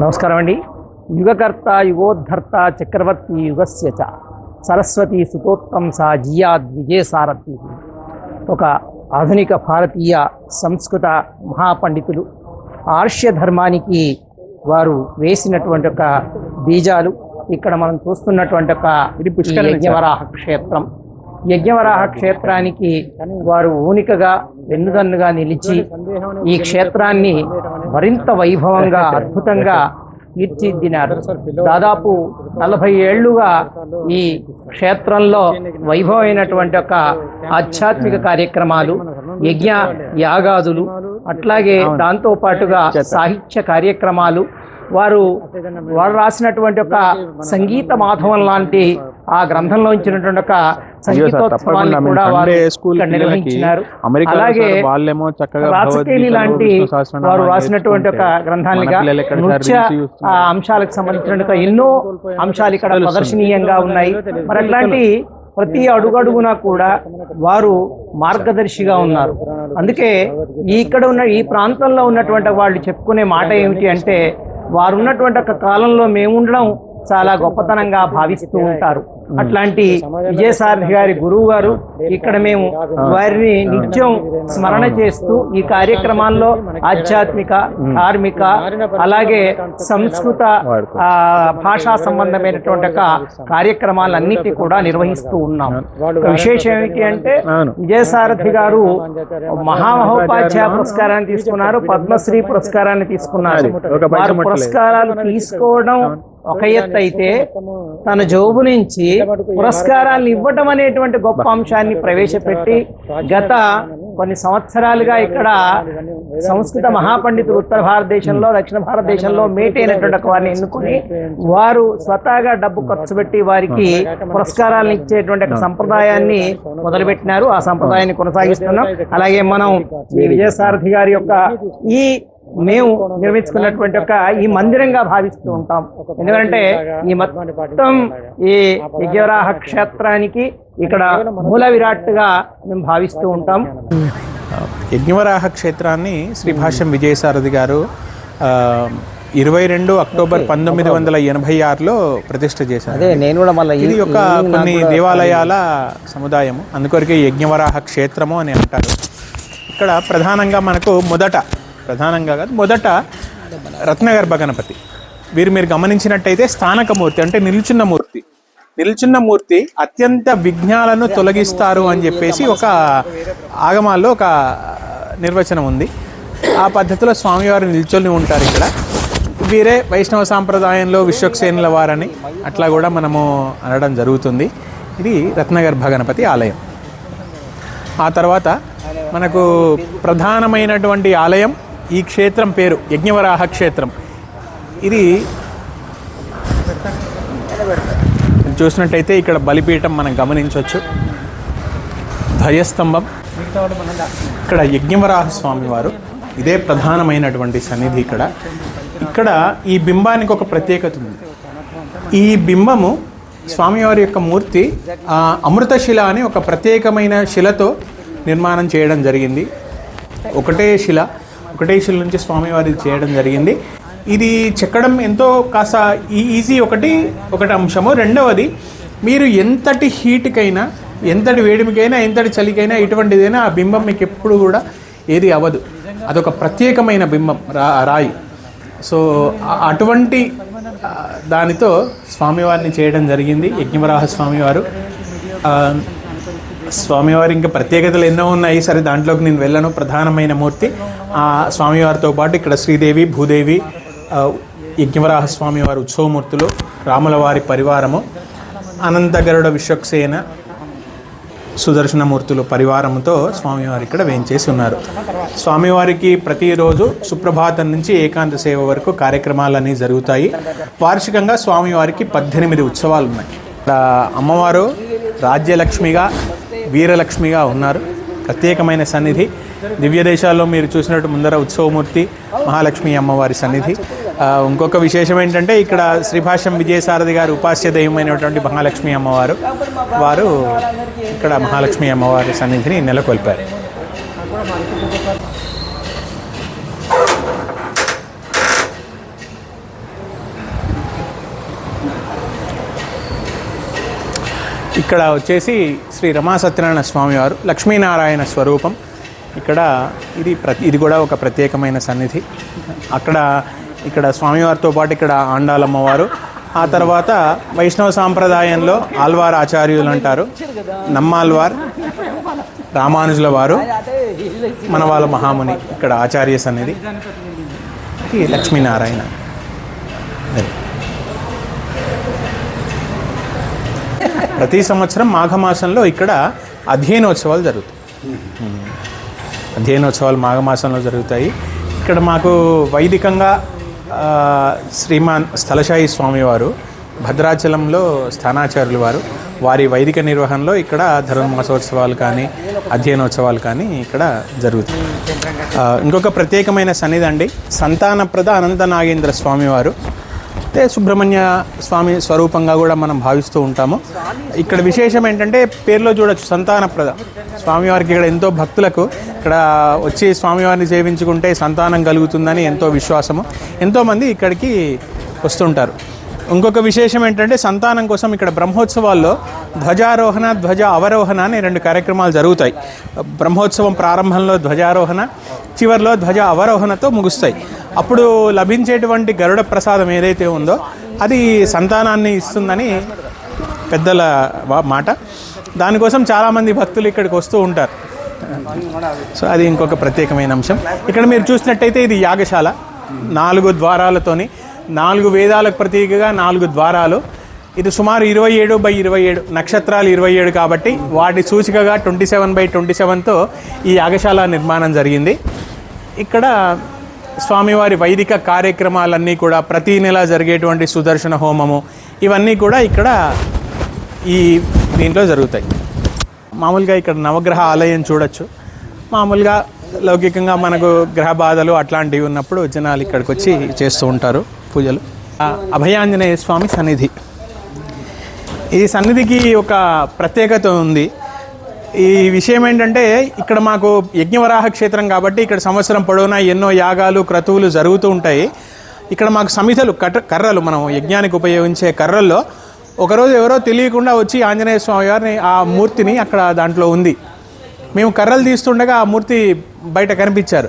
నమస్కారం అండి. యుగకర్త యుగోద్ధర్త చక్రవర్తి యుగస్య చ. సరస్వతి సుతోత్తంస జియాద్ విజయసారథి ఒక ఆధునిక భారతీయ సంస్కృత మహాపండితులు ఆర్ష్య ధర్మానికి వారు వేసినటువంటి ఒక బీజాలు ఇక్కడ మనం చూస్తున్నటువంటి ఒక యజ్ఞవరాహ క్షేత్రం. యజ్ఞవరాహ క్షేత్రానికి వారు ఊనికగా వెన్నుదన్నుగా నిలిచి ఈ క్షేత్రాన్ని మరింత వైభవంగా అద్భుతంగా తీర్చిదిద్దినారు. దాదాపు నలభై ఏళ్ళుగా ఈ క్షేత్రంలో వైభవమైనటువంటి ఒక ఆధ్యాత్మిక కార్యక్రమాలు యజ్ఞ యాగాదులు అట్లాగే దాంతో పాటుగా సాహిత్య కార్యక్రమాలు వారు వారు రాసినటువంటి ఒక సంగీత మాధవం లాంటి ఆ గ్రంథంలో ఇచ్చినటువంటి ఒక సంగీతోత్సవాన్ని కూడా వారు అమెరికా అలాగే వాళ్ళేమో చక్కగా రాసకేలి లాంటి వారు రాసినటువంటి ఒక నృత్య? ఆ, అంశాలకు సంబంధించిన ఎన్నో అంశాలు ఇక్కడ. ప్రదర్శనీయంగా ఉన్నాయి. మరి అట్లాంటి ప్రతి అడుగడుగునా కూడా వారు మార్గదర్శిగా ఉన్నారు. అందుకే ఇక్కడ ఉన్న ఈ ప్రాంతంలో ఉన్నటువంటి వాళ్ళు చెప్పుకునే మాట ఏమిటి అంటే వారు ఉన్నటువంటి ఒక కాలంలో మేము ఉండడం చాలా గొప్పతనంగా భావిస్తూ ఉంటారు. అట్లాంటి విజయసారథి గారి గురువు గారు ఇక్కడ మేము వారిని నిత్యం స్మరణ చేస్తూ ఈ కార్యక్రమాల్లో ఆధ్యాత్మిక ధార్మిక అలాగే సంస్కృత ఆ, భాషా సంబంధమైనటువంటి ఒక కార్యక్రమాలన్నిటి కూడా నిర్వహిస్తూ ఉన్నాం. ఒక విశేషం ఏమిటి అంటే. విజయసారథి గారు మహామహోపాధ్యాయ పురస్కారాన్ని తీసుకున్నారు పద్మశ్రీ పురస్కారాన్ని తీసుకున్నారు. వారు. పురస్కారాలు తీసుకోవడం ఒక ఎత్తు అయితే తన జోబు నుంచి పురస్కారాలు ఇవ్వటం అనేటువంటి గొప్ప అంశాన్ని ప్రవేశపెట్టి గత కొన్ని సంవత్సరాలుగా ఇక్కడ సంస్కృత మహాపండితులు ఉత్తర భారతదేశంలో దక్షిణ భారతదేశంలో మేటైనటువంటి ఒక వారిని ఎన్నుకుని వారు స్వతహాగా డబ్బు ఖర్చు పెట్టి వారికి పురస్కారాలను ఇచ్చేటువంటి ఒక సంప్రదాయాన్ని మొదలుపెట్టినారు. ఆ సంప్రదాయాన్ని కొనసాగిస్తున్నాం. అలాగే మనం ఈ విజయసారథి గారి యొక్క ఈ మేము నిర్మించుకున్నటువంటి ఒక ఈ మందిరంగా భావిస్తూ ఉంటాం. ఎందుకంటే ఈ మొత్తం ఈ యజ్ఞవరాహ క్షేత్రానికి ఇక్కడ మూల విరాట్గా మేము భావిస్తూ ఉంటాం. యజ్ఞవరాహ క్షేత్రాన్ని శ్రీ భాష్యం విజయసారథి గారు ఇరవై రెండు అక్టోబర్ పంతొమ్మిది వందల ఎనభై ఆరులో ప్రతిష్ఠ చేశారు. అదే నేను కూడా మళ్ళీ ఇది ఒక కొన్ని దేవాలయాల సముదాయము. అందుకొరకే యజ్ఞవరాహ క్షేత్రము అని అంటారు. ఇక్కడ ప్రధానంగా మనకు మొదట ప్రధానంగా కాదు. మొదట రత్నగర్భ గణపతి. వీరు మీరు గమనించినట్టయితే స్థానక మూర్తి అంటే నిల్చున్న మూర్తి. నిల్చున్న మూర్తి అత్యంత విఘ్నాలను తొలగిస్తారు అని చెప్పేసి ఒక ఆగమాల్లో ఒక నిర్వచనం ఉంది. ఆ పద్ధతిలో స్వామివారు నిల్చొని ఉంటారు ఇక్కడ. వీరే వైష్ణవ సాంప్రదాయంలో విశ్వక్సేనుల వారని అట్లా కూడా మనము అనడం జరుగుతుంది. ఇది రత్నగర్భ గణపతి ఆలయం. ఆ తర్వాత మనకు ప్రధానమైనటువంటి ఆలయం ఈ క్షేత్రం పేరు యజ్ఞవరాహ క్షేత్రం. ఇది చూసినట్టయితే ఇక్కడ బలిపీఠం మనం గమనించవచ్చు. ధ్వజస్తంభం. ఇక్కడ యజ్ఞవరాహ స్వామి వారు ఇదే ప్రధానమైనటువంటి సన్నిధి ఇక్కడ. ఇక్కడ ఈ బింబానికి ఒక ప్రత్యేకత ఉంది. ఈ బింబము స్వామివారి యొక్క మూర్తి అమృతశిల అని ఒక ప్రత్యేకమైన శిలతో నిర్మాణం చేయడం జరిగింది. ఒకటే శిల. ఒకటే నుంచి స్వామివారి చేయడం జరిగింది. ఇది చెక్కడం ఎంతో కాస్త ఈ- ఈజీ ఒకటి ఒకటి అంశము. రెండవది మీరు ఎంతటి హీట్కైనా ఎంతటి వేడిమికైనా ఎంతటి చలికైనా ఎటువంటిదైనా ఆ బింబం మీకు ఎప్పుడు కూడా ఏది అవ్వదు. అదొక ప్రత్యేకమైన బింబం రా రాయి. సో అటువంటి దానితో స్వామివారిని చేయడం జరిగింది. యజ్ఞవరాహ స్వామివారు. స్వామివారి ఇంకా ప్రత్యేకతలు ఎన్నో ఉన్నాయి. సరే దాంట్లోకి నేను వెళ్ళను. ప్రధానమైన మూర్తి ఆ స్వామివారితో పాటు ఇక్కడ శ్రీదేవి భూదేవి ఆ, యజ్ఞవరాహ స్వామివారి ఉత్సవమూర్తులు రాముల వారి పరివారము అనంతగరుడ విశ్వక్సేన సుదర్శనమూర్తులు పరివారంతో స్వామివారు ఇక్కడ వేయించేసి ఉన్నారు. స్వామివారికి ప్రతిరోజు సుప్రభాతం నుంచి ఏకాంత సేవ వరకు కార్యక్రమాలన్నీ జరుగుతాయి. వార్షికంగా స్వామివారికి పద్దెనిమిది ఉత్సవాలు ఉన్నాయి అమ్మవారు రాజ్యలక్ష్మిగా వీరలక్ష్మిగా ఉన్నారు. ప్రత్యేకమైన సన్నిధి. దివ్య దేశాల్లో మీరు చూసినట్టు ముందర ఉత్సవమూర్తి మహాలక్ష్మి అమ్మవారి సన్నిధి. ఇంకొక విశేషం ఏంటంటే ఇక్కడ శ్రీభాష్యం విజయసారథి గారు ఉపాస్య దైవమైనటువంటి మహాలక్ష్మి అమ్మవారు. వారు ఇక్కడ మహాలక్ష్మి అమ్మవారి సన్నిధిని నెలకొల్పారు. ఇక్కడ వచ్చేసి శ్రీ రమా సత్యనారాయణ స్వామివారు లక్ష్మీనారాయణ స్వరూపం. ఇక్కడ ఇది ప్రతి ఇది కూడా ఒక ప్రత్యేకమైన సన్నిధి. అక్కడ ఇక్కడ స్వామివారితో పాటు ఇక్కడ ఆండాలమ్మవారు. ఆ తర్వాత వైష్ణవ సాంప్రదాయంలో ఆల్వార్ ఆచార్యులు అంటారు. నమ్మాల్వార్ రామానుజుల వారు మన వాళ్ళ మహాముని ఇక్కడ ఆచార్య సన్నిధి. లక్ష్మీనారాయణ. ప్రతి సంవత్సరం మాఘమాసంలో ఇక్కడ అధ్యయనోత్సవాలు జరుగుతాయి. అధ్యయనోత్సవాలు మాఘమాసంలో జరుగుతాయి. ఇక్కడ మాకు వైదికంగా శ్రీమాన్ స్థలశాయి స్వామివారు భద్రాచలంలో స్థానాచార్యులు వారు వారి వైదిక నిర్వహణలో ఇక్కడ ధర్మమాసోత్సవాలు కానీ అధ్యయనోత్సవాలు కానీ ఇక్కడ జరుగుతాయి. ఇంకొక ప్రత్యేకమైన సన్నిధి అండి సంతానప్రద అనంత నాగేంద్ర స్వామివారు. అయితే సుబ్రహ్మణ్య స్వామి స్వరూపంగా కూడా మనం భావిస్తూ ఉంటాము. ఇక్కడ విశేషం ఏంటంటే పేరులో చూడొచ్చు సంతానప్రద. స్వామివారికి ఇక్కడ ఎంతో భక్తులకు ఇక్కడ వచ్చి స్వామివారిని సేవించుకుంటే సంతానం కలుగుతుందని ఎంతో విశ్వాసము. ఎంతోమంది ఇక్కడికి వస్తుంటారు. ఇంకొక విశేషం ఏంటంటే సంతానం కోసం ఇక్కడ బ్రహ్మోత్సవాల్లో ధ్వజారోహణ ధ్వజ అవరోహణ అనే రెండు కార్యక్రమాలు జరుగుతాయి. బ్రహ్మోత్సవం ప్రారంభంలో ధ్వజారోహణ చివరిలో ధ్వజ అవరోహణతో ముగుస్తాయి. అప్పుడు లభించేటువంటి గరుడ ప్రసాదం ఏదైతే ఉందో అది సంతానాన్ని ఇస్తుందని పెద్దల మాట. దానికోసం చాలామంది భక్తులు ఇక్కడికి వస్తూ ఉంటారు. సో అది ఇంకొక ప్రత్యేకమైన అంశం. ఇక్కడ మీరు చూసినట్టయితే ఇది యాగశాల. నాలుగు ద్వారాలతోని నాలుగు వేదాలకు ప్రతీకగా నాలుగు ద్వారాలు. ఇది సుమారు ఇరవై ఏడు బై ఇరవై ఏడు నక్షత్రాలు ఇరవై ఏడు కాబట్టి వాటి సూచికగా ట్వంటీ సెవెన్ బై ట్వంటీ సెవెన్తో ఈ యాగశాల నిర్మాణం జరిగింది. ఇక్కడ స్వామివారి వైదిక కార్యక్రమాలన్నీ కూడా ప్రతి నెల జరిగేటువంటి సుదర్శన హోమము ఇవన్నీ కూడా ఇక్కడ ఈ దీంట్లో జరుగుతాయి. మామూలుగా ఇక్కడ నవగ్రహ ఆలయం చూడొచ్చు. మామూలుగా లౌకికంగా మనకు గ్రహ బాధలు అట్లాంటివి ఉన్నప్పుడు జనాలు ఇక్కడికి వచ్చి చేస్తూ ఉంటారు పూజలు. అభయాంజనేయ స్వామి సన్నిధి. ఈ సన్నిధికి ఒక ప్రత్యేకత ఉంది. ఈ విషయం ఏంటంటే ఇక్కడ మాకు యజ్ఞవరాహ క్షేత్రం కాబట్టి ఇక్కడ సంవత్సరం పొడవునా ఎన్నో యాగాలు క్రతువులు జరుగుతూ ఉంటాయి. ఇక్కడ మాకు సమితలు కట కర్రలు మనం యజ్ఞానికి ఉపయోగించే కర్రల్లో. ఒకరోజు ఎవరో తెలియకుండా వచ్చి ఆంజనేయ స్వామి గారిని ఆ మూర్తిని అక్కడ దాంట్లో ఉంది. మేము కర్రలు తీస్తుండగా ఆ మూర్తి బయట కనిపించారు.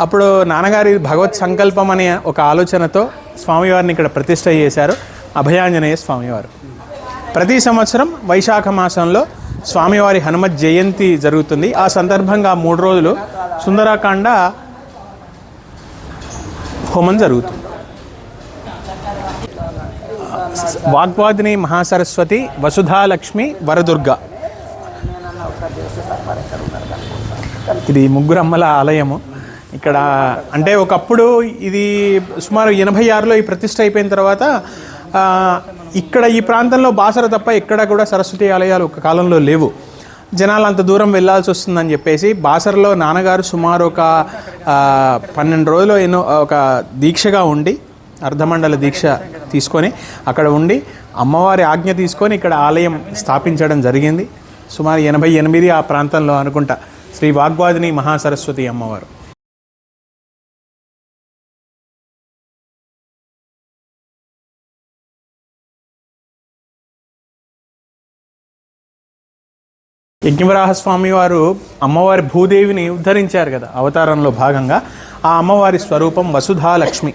అప్పుడు నాన్నగారి భగవత్ సంకల్పం అనే ఒక ఆలోచనతో స్వామివారిని ఇక్కడ ప్రతిష్ట చేశారు అభయాంజనేయ స్వామివారు ప్రతి సంవత్సరం వైశాఖ మాసంలో స్వామివారి హనుమత్ జయంతి జరుగుతుంది. ఆ సందర్భంగా మూడు రోజులు సుందరాకాండ హోమం జరుగుతుంది. వాగ్వాదిని మహాసరస్వతి వసుధాలక్ష్మి వరదుర్గ. ఇది ముగ్గురు అమ్మల ఆలయము. ఇక్కడ అంటే ఒకప్పుడు ఇది సుమారు ఎనభై ఆరులో ఈ ప్రతిష్ట అయిపోయిన తర్వాత ఇక్కడ ఈ ప్రాంతంలో బాసర తప్ప ఎక్కడ కూడా సరస్వతి ఆలయాలు ఒక కాలంలో లేవు. జనాలు అంత దూరం వెళ్ళాల్సి వస్తుందని చెప్పేసి బాసరలో నాన్నగారు సుమారు ఒక పన్నెండు రోజులు ఎన్నో ఒక దీక్షగా ఉండి అర్ధమండల దీక్ష తీసుకొని అక్కడ ఉండి అమ్మవారి ఆజ్ఞ తీసుకొని ఇక్కడ ఆలయం స్థాపించడం జరిగింది. సుమారు ఎనభై ఎనిమిది ఆ ప్రాంతంలో అనుకుంటా. శ్రీ వాగ్వాదిని మహాసరస్వతి అమ్మవారు. యజ్ఞవరాహ స్వామి వారు అమ్మవారి భూదేవిని ఉద్ధరించారు కదా అవతారంలో భాగంగా. ఆ అమ్మవారి స్వరూపం వసుధాలక్ష్మి.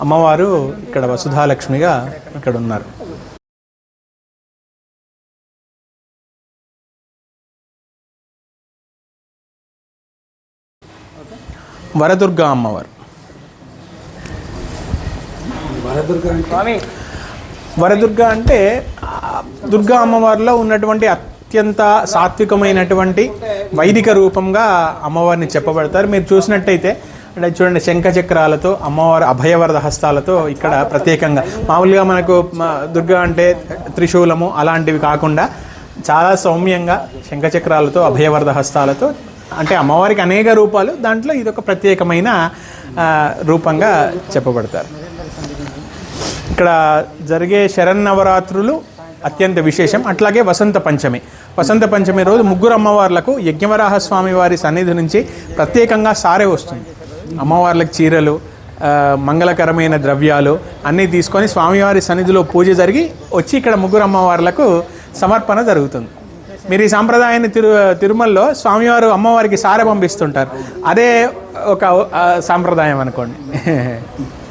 అమ్మవారు ఇక్కడ వసుధాలక్ష్మిగా ఇక్కడ ఉన్నారు వరదుర్గా అమ్మవారు. వరదుర్గ అంటే? దుర్గా అమ్మవారిలో ఉన్నటువంటి అత్యంత సాత్వికమైనటువంటి వైదిక రూపంగా అమ్మవారిని చెప్పబడతారు. మీరు చూసినట్టయితే అంటే చూడండి శంఖ చక్రాలతో అమ్మవారి అభయవరద హస్తాలతో ఇక్కడ ప్రత్యేకంగా. మామూలుగా మనకు దుర్గా అంటే త్రిశూలము అలాంటివి కాకుండా చాలా సౌమ్యంగా శంఖ చక్రాలతో అభయవరద హస్తాలతో అంటే అమ్మవారికి అనేక రూపాలు దాంట్లో ఇది ఒక ప్రత్యేకమైన రూపంగా చెప్పబడతారు. ఇక్కడ జరిగే శరన్నవరాత్రులు అత్యంత విశేషం. అట్లాగే వసంత పంచమి. వసంత పంచమి రోజు ముగ్గురు అమ్మవార్లకు యజ్ఞవరాహ స్వామి వారి సన్నిధి నుంచి ప్రత్యేకంగా సారే వస్తుంది. అమ్మవార్లకు చీరలు మంగళకరమైన ద్రవ్యాలు అన్నీ తీసుకొని స్వామివారి సన్నిధిలో పూజ జరిగి వచ్చి ఇక్కడ ముగ్గురు అమ్మవార్లకు సమర్పణ జరుగుతుంది. మీరు ఈ సాంప్రదాయాన్ని తిరు తిరుమలలో స్వామివారు అమ్మవారికి సారె పంపిస్తుంటారు. అదే ఒక సాంప్రదాయం అనుకోండి.